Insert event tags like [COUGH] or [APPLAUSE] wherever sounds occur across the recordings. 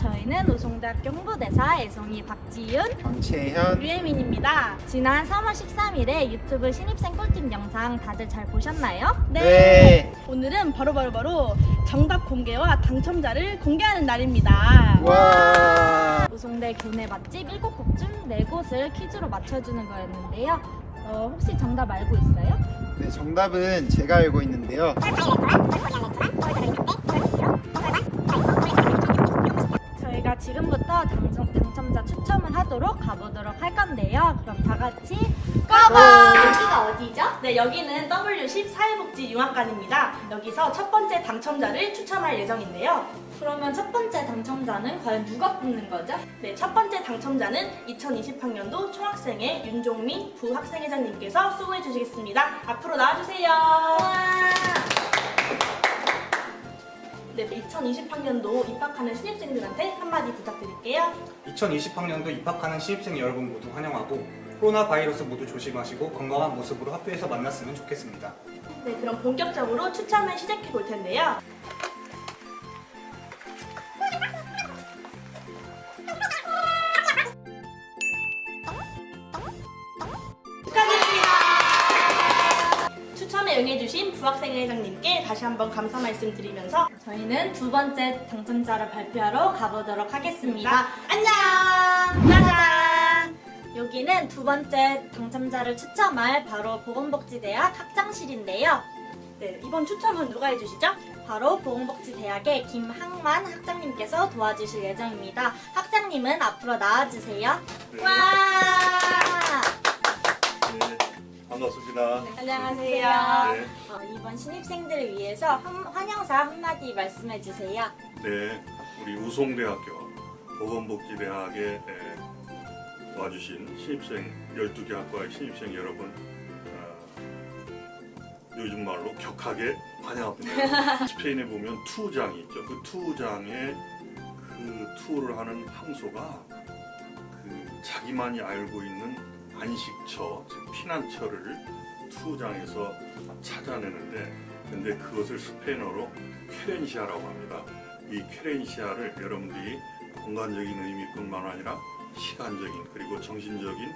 저희는 우송대학교 홍보대사 애송이 박지윤, 강채현 류혜민입니다. 지난 3월 13일에 유튜브 신입생 꿀팁 영상 다들 잘 보셨나요? 네. 오늘은 바로바로바로 정답 공개와 당첨자를 공개하는 날입니다. 와. 우송대 교내 맛집 7곳 중 4곳을 퀴즈로 맞춰주는 거였는데요. 어, 혹시 정답 알고 있어요? 네, 정답은 제가 알고 있는데요. 고고! 여기가 어디죠? 네, 여기는 W10 사회복지 융합관입니다. 여기서 첫 번째 당첨자를 추첨할 예정인데요. 그러면 첫 번째 당첨자는 과연 누가 뽑는 거죠? 네, 첫 번째 당첨자는 2020학년도 총학생회 윤종민 부학생회장님께서 수고해 주시겠습니다. 앞으로 나와주세요. 네, 2020학년도 입학하는 신입생들한테 한마디 부탁드릴게요. 2020학년도 입학하는 신입생 여러분 모두 환영하고 코로나 바이러스 모두 조심하시고 건강한 모습으로 학교에서 만났으면 좋겠습니다. 네, 그럼 본격적으로 추첨을 시작해 볼 텐데요. 축하드립니다. 추첨에 응해주신 부학생회장님께 다시 한번 감사 말씀드리면서 저희는 두 번째 당첨자를 발표하러 가보도록 하겠습니다. 안녕! 짜잔! 여기는 두 번째 당첨자를 추첨할 바로 보건복지대학 학장실인데요. 네, 이번 추첨은 누가 해주시죠? 바로 보건복지대학의 김학만 학장님께서 도와주실 예정입니다. 학장님은 앞으로 나와주세요. 네, 와! 네, 반갑습니다. 안녕하세요. 네, 어, 이번 신입생들을 위해서 한- 환영사 한마디 말씀해주세요. 네, 우리 우송대학교 보건복지대학에 에, 와주신 신입생 12개 학과의 신입생 여러분 어, 요즘 말로 격하게 환영합니다. [LAUGHS] 스페인에 보면 투장이 있죠. 그 투장에 그 투어를 하는 황소가 그 자기만이 알고 있는 안식처, 즉 피난처를 투장에서 찾아내는데 근데 그것을 스페인어로 쾌렌시아라고 합니다. 이 쾌렌시아를 여러분들이 공간적인 의미뿐만 아니라 시간적인 그리고 정신적인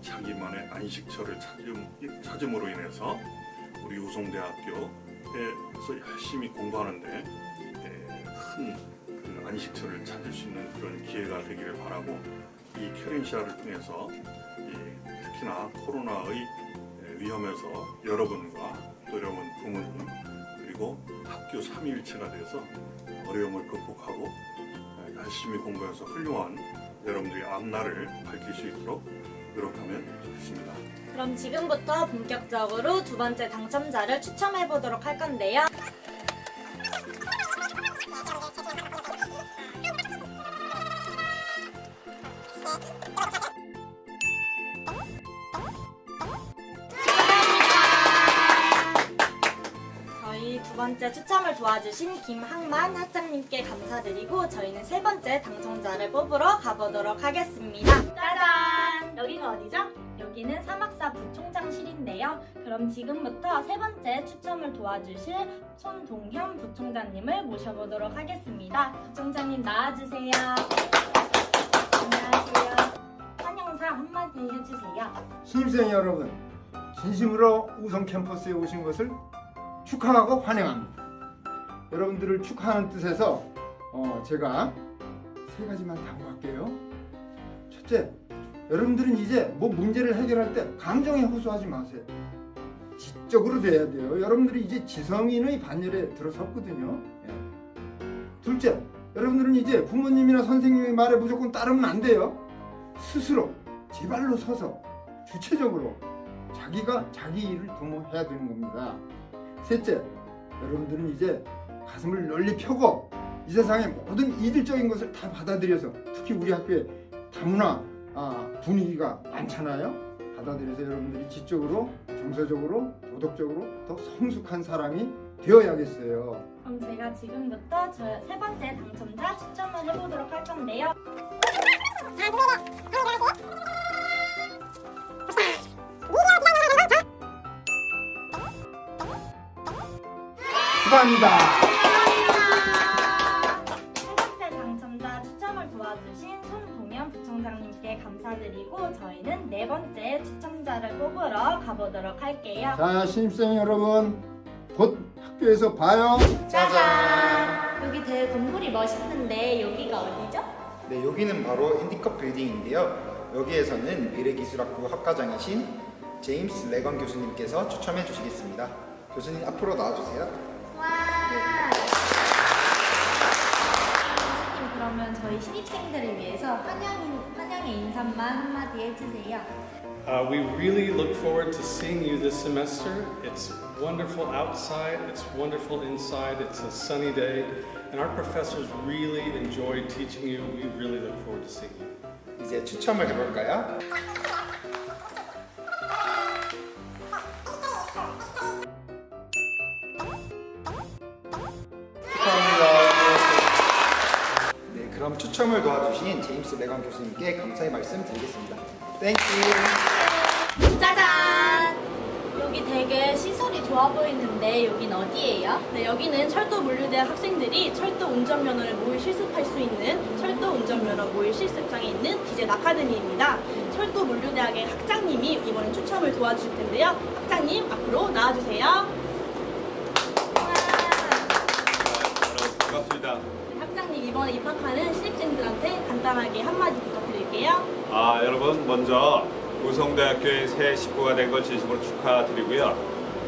자기만의 안식처를 찾음, 찾음으로 인해서 우리 우송대학교에서 열심히 공부하는데 에, 큰그 안식처를 찾을 수 있는 그런 기회가 되기를 바라고 이 쾌렌시아를 통해서 이 특히나 코로나의 에, 위험에서 여러분과 또 여러분 부모님 그리고 학교 삼위일체가 돼서 어려움을 극복하고 에, 열심히 공부해서 훌륭한 여러분들의 앞날을 밝힐 수 있도록 노력하면 좋겠습니다. 그럼 지금부터 본격적으로 두 번째 당첨자를 추첨해 보도록 할 건데요. 번째 추첨을 도와주신 김학만 학장님께 감사드리고 저희는 세 번째 당첨자를 뽑으러 가보도록 하겠습니다. 짜잔! 여기가 어디죠? 여기는 사막사 부총장실인데요. 그럼 지금부터 세 번째 추첨을 도와주실 손동현 부총장님을 모셔보도록 하겠습니다. 부총장님 나와주세요. 안녕하세요. 환영사 한마디 해주세요. 신입생 여러분, 진심으로 우성 캠퍼스에 오신 것을 축하하고 환영합니다. 여러분들을 축하하는 뜻에서 어, 제가 세 가지만 당부할게요. 첫째, 여러분들은 이제 뭐 문제를 해결할 때 감정에 호소하지 마세요. 지적으로 돼야 돼요. 여러분들이 이제 지성인의 반열에 들어섰거든요. 예. 둘째, 여러분들은 이제 부모님이나 선생님의 말에 무조건 따르면 안 돼요. 스스로 제 발로 서서 주체적으로 자기가 자기 일을 도모해야 되는 겁니다. 셋째, 여러분들은 이제 가슴을 널리 펴고 이 세상의 모든 이질적인 것을 다 받아들여서 특히 우리 학교에 다문화 아, 분위기가 많잖아요. 받아들여서 여러분들이 지적으로 정서적으로 도덕적으로 더 성숙한 사람이 되어야겠어요. 그럼 제가 지금부터 저 세 번째 당첨자 추첨을 해보도록 할 건데요. 축하합니다. 삼각대 당첨자 추첨을 도와주신 손동현 부총장님께 감사드리고 저희는 네 번째 추첨자를 뽑으러 가보도록 할게요. 자, 신입생 여러분, 곧 학교에서 봐요. 짜잔! 여기 되게 건물이 멋있는데 여기가 어디죠? 네, 여기는 바로 핸디컵 빌딩인데요. 여기에서는 미래기술학부 학과장이신 제임스 레건 교수님께서 추첨해 주시겠습니다. 교수님 앞으로 나와주세요. 와! 교수님 그러면 저희 신입생들을 위해서 환영, 환영의 인사만 한마디 해주세요. Uh, we really look forward to seeing you this semester. It's wonderful outside, it's wonderful inside, it's a sunny day, and our professors really enjoy teaching you. We really look forward to seeing you. 이제 추첨을 해볼까요? 추첨을 도와주신 제임스 레건 교수님께 감사의 말씀 드리겠습니다. 땡큐. 짜잔! 여기 되게 시설이 좋아 보이는데 여긴 어디예요? 네, 여기는 철도 물류대학 학생들이 철도 운전면허를 모의 실습할 수 있는 철도 운전면허 모의 실습장에 있는 디젤 아카데미입니다. 철도 물류대학의 학장님이 이번에 추첨을 도와주실 텐데요. 학장님 앞으로 나와주세요. 반갑습니다. 입학하는 신입생들한테 간단하게 한마디 부탁드릴게요. 아, 여러분 먼저 우성대학교의 새 식구가 된 걸 진심으로 축하드리고요.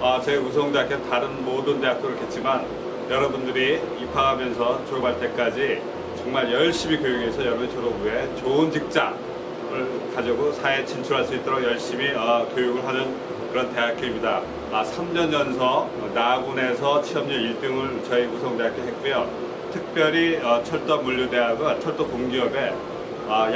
아, 저희 우성대학교 다른 모든 대학교를 겠지만 여러분들이 입학하면서 졸업할 때까지 정말 열심히 교육해서 여러분 졸업 후에 좋은 직장을 가지고 사회에 진출할 수 있도록 열심히 어, 교육을 하는 그런 대학교입니다. 아, 3년 연속 나군에서 취업률 1등을 저희 우성대학교 했고요. 특별히 어, 철도 물류대학은 철도 공기업에 아,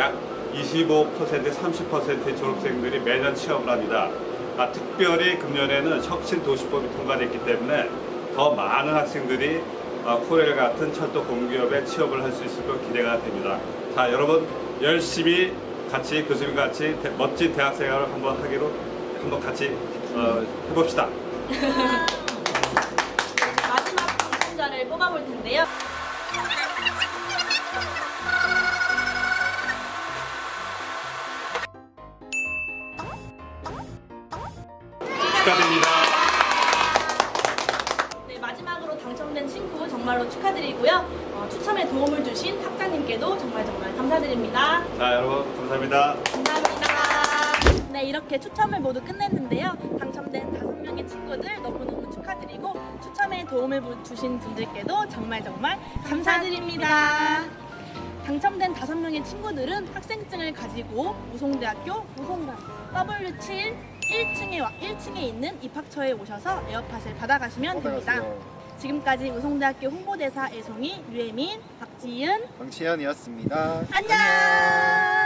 약25% 30%의 졸업생들이 매년 취업을 합니다. 아, 특별히 금년에는 혁신 도시법이 통과됐기 때문에 더 많은 학생들이 아, 코레일 같은 철도 공기업에 취업을 할 수 있을 것 기대가 됩니다. 자, 여러분 열심히 같이 교수님 같이 대- 멋진 대학 생활을 한번 하기로 한번 같이 어, 해봅시다. [LAUGHS] 마지막 당첨자를 뽑아볼 텐데요. 축하드립니다. 네, 마지막으로 당첨된 친구 정말로 축하드리고요. 어, 추첨에 도움을 주신 학장님께도 정말 정말 감사드립니다. 자, 여러분 감사합니다. 감사합니다. 네, 이렇게 추첨을 모두 끝냈는데요. 당첨된 다섯 명의 친구들 너무너무 축하드리고 추첨에 도움을 주신 분들께도 정말 정말 감사드립니다. 당첨된 다섯 명의 친구들은 학생증을 가지고 우송대학교 우송관 W7 1층에, 1층에 있는 입학처에 오셔서 에어팟을 받아가시면 됩니다. 지금까지 우송대학교 홍보대사 애송이 유혜민, 박지은 방치현이었습니다. 안녕!